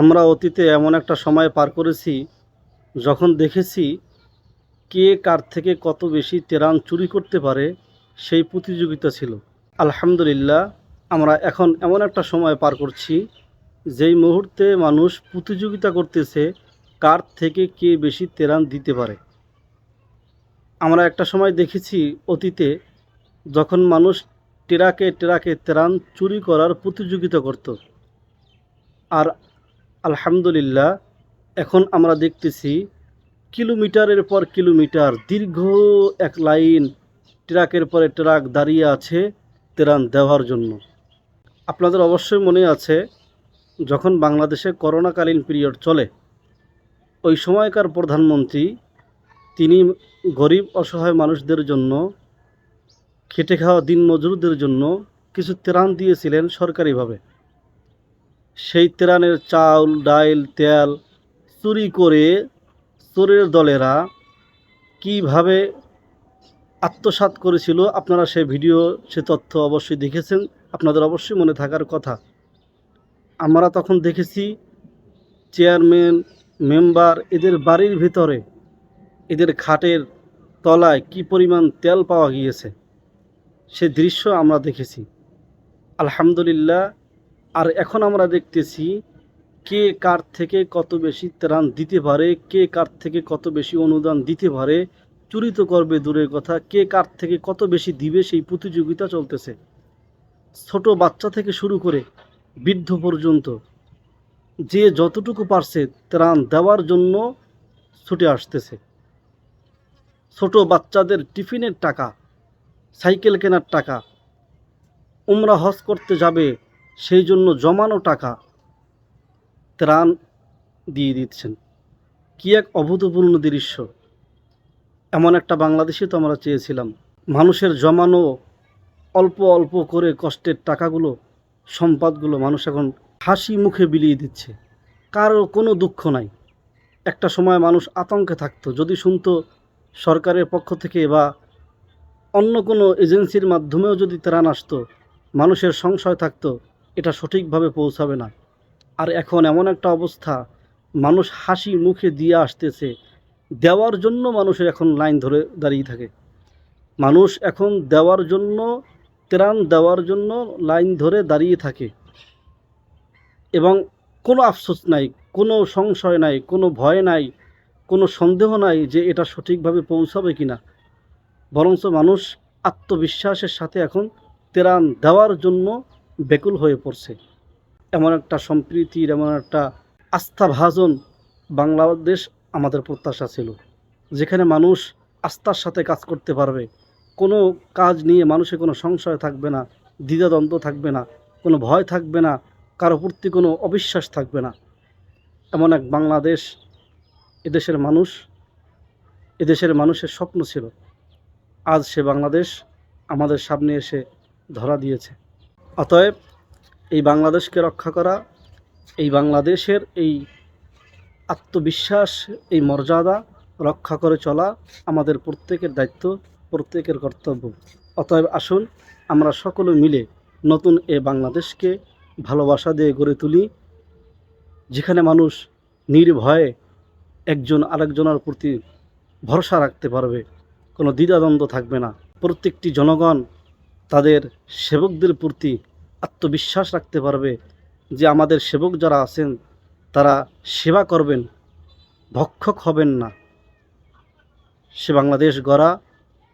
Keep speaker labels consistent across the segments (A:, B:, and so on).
A: আমরা অতীতে এমন একটা সময় পার করেছি, যখন দেখেছি কে কার থেকে কত বেশি তেরান চুরি করতে পারে, সেই প্রতিযোগিতা ছিল। আলহামদুলিল্লাহ, আমরা এখন এমন একটা সময় পার করছি, যেই মুহূর্তে মানুষ প্রতিযোগিতা করতেছে কার থেকে কে বেশি তেরান দিতে পারে। আমরা একটা সময় দেখেছি অতীতে, যখন মানুষ টেরাকে টেরাকে তেরান চুরি করার প্রতিযোগিতা করত। আর আলহামদুলিল্লাহ, এখন আমরা দেখতেছি কিলোমিটারের পর কিলোমিটার দীর্ঘ এক লাইন ট্রাকের পরে ট্রাক দাঁড়িয়ে আছে তেরান দেওয়ার জন্য। আপনাদের অবশ্যই মনে আছে, যখন বাংলাদেশে করোনাকালীন পিরিয়ড চলে, ওই সময়কার প্রধানমন্ত্রী, তিনি গরিব, অসহায় মানুষদের জন্য, খেটে খাওয়া দিনমজুরদের জন্য কিছু ত্রাণ দিয়েছিলেন সরকারিভাবে। সেই ত্রাণের চাউল, ডাইল, তেল চুরি করে চোরের দলেরা কীভাবে আত্মসাৎ করেছিল আপনারা সে ভিডিও, সে তথ্য অবশ্যই দেখেছেন। আপনাদের অবশ্যই মনে থাকার কথা। আমরা তখন দেখেছি চেয়ারম্যান, মেম্বার এদের বাড়ির ভিতরে, এদের খাটের তলায় কি পরিমাণ তেল পাওয়া গিয়েছে, সে দৃশ্য আমরা দেখেছি। আলহামদুলিল্লাহ আর এখন আমরা দেখতেছি কে কার থেকে কত বেশি ত্রাণ দিতে পারে, কে কার থেকে কত বেশি অনুদান দিতে পারে, চুরি তো করবে দূরের কথা, কে কার থেকে কত বেশি দিবে সেই প্রতিযোগিতা চলতেছে। ছোট বাচ্চা থেকে শুরু করে বৃদ্ধ পর্যন্ত যে যতটুকু পারছে ত্রাণ দেওয়ার জন্য ছুটে আসতেছে। ছোট বাচ্চাদের টিফিনের টাকা, সাইকেল কেনার টাকা, উমরা হজ করতে যাবে সেই জন্য জমানো টাকা ত্রাণ দিয়ে দিচ্ছেন। কি এক অভূতপূর্ণ দৃশ্য। এমন একটা বাংলাদেশে তো আমরা চেয়েছিলাম। মানুষের জমানো অল্প অল্প করে কষ্টের টাকাগুলো, সম্পদগুলো মানুষ এখন হাসি মুখে বিলিয়ে দিচ্ছে। কারও কোনো দুঃখ নাই। একটা সময় মানুষ আতঙ্কে থাকতো। যদি শুনতো সরকারের পক্ষ থেকে বা অন্য কোনো এজেন্সির মাধ্যমেও যদি ত্রাণ আসতো, মানুষের সংশয় থাকতো এটা সঠিকভাবে পৌঁছাবে না। আর এখন এমন একটা অবস্থা, মানুষ হাসি মুখে দিয়ে আসতেছে, দেওয়ার জন্য মানুষের এখন লাইন ধরে দাঁড়িয়ে থাকে। মানুষ এখন দেওয়ার জন্য, ত্রাণ দেওয়ার জন্য লাইন ধরে দাঁড়িয়ে থাকে। এবং কোনো আফসোস নাই, কোনো সংশয় নাই, কোনো ভয় নাই, কোনো সন্দেহ নাই যে এটা সঠিকভাবে পৌঁছাবে কি না বরঞ্চ মানুষ আত্মবিশ্বাসের সাথে এখন ত্রাণ দেওয়ার জন্য বেকুল হয়ে পড়ছে। এমন একটা সম্প্রীতির, এমন একটা আস্থাভাজন বাংলাদেশ আমাদের প্রত্যাশা ছিল। যেখানে মানুষ আস্থার সাথে কাজ করতে পারবে। কোনো কাজ নিয়ে মানুষের কোনো সংশয় থাকবে না, দ্বিধাদ্বন্দ্ব থাকবে না, কোনো ভয় থাকবে না, কারও প্রতি কোনো অবিশ্বাস থাকবে না। এমন এক বাংলাদেশ এদেশের মানুষ, এদেশের মানুষের স্বপ্ন ছিল। আজ সে বাংলাদেশ আমাদের সামনে এসে ধরা দিয়েছে। অতএব এই বাংলাদেশকে রক্ষা করা, এই বাংলাদেশের এই আত্মবিশ্বাস, এই মর্যাদা রক্ষা করে চলা আমাদের প্রত্যেকের দায়িত্ব, প্রত্যেকের কর্তব্য। অতএব আসুন আমরা সকলে মিলে নতুন এ বাংলাদেশকে ভালোবাসা দিয়ে গড়ে তুলি, যেখানে মানুষ নির্ভয়ে একজন আরেকজনের প্রতি ভরসা রাখতে পারবে। কোনো দ্বিধাদ্বন্দ্ব থাকবে না। প্রত্যেকটি জনগণ তাদের সেবকদের প্রতি আত্মবিশ্বাস রাখতে পারবে যে আমাদের সেবক যারা আছেন, তারা সেবা করবেন, ভক্ষক হবেন না। সে বাংলাদেশ গড়া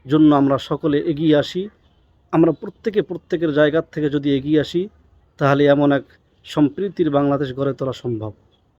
A: জন্য আমরা সকলে এগিয়ে আসি। আমরা প্রত্যেকে প্রত্যেকের জায়গার থেকে যদি এগিয়ে আসি, তাহলে এমন এক সম্প্রীতির বাংলাদেশ গড়ে তোলা সম্ভব।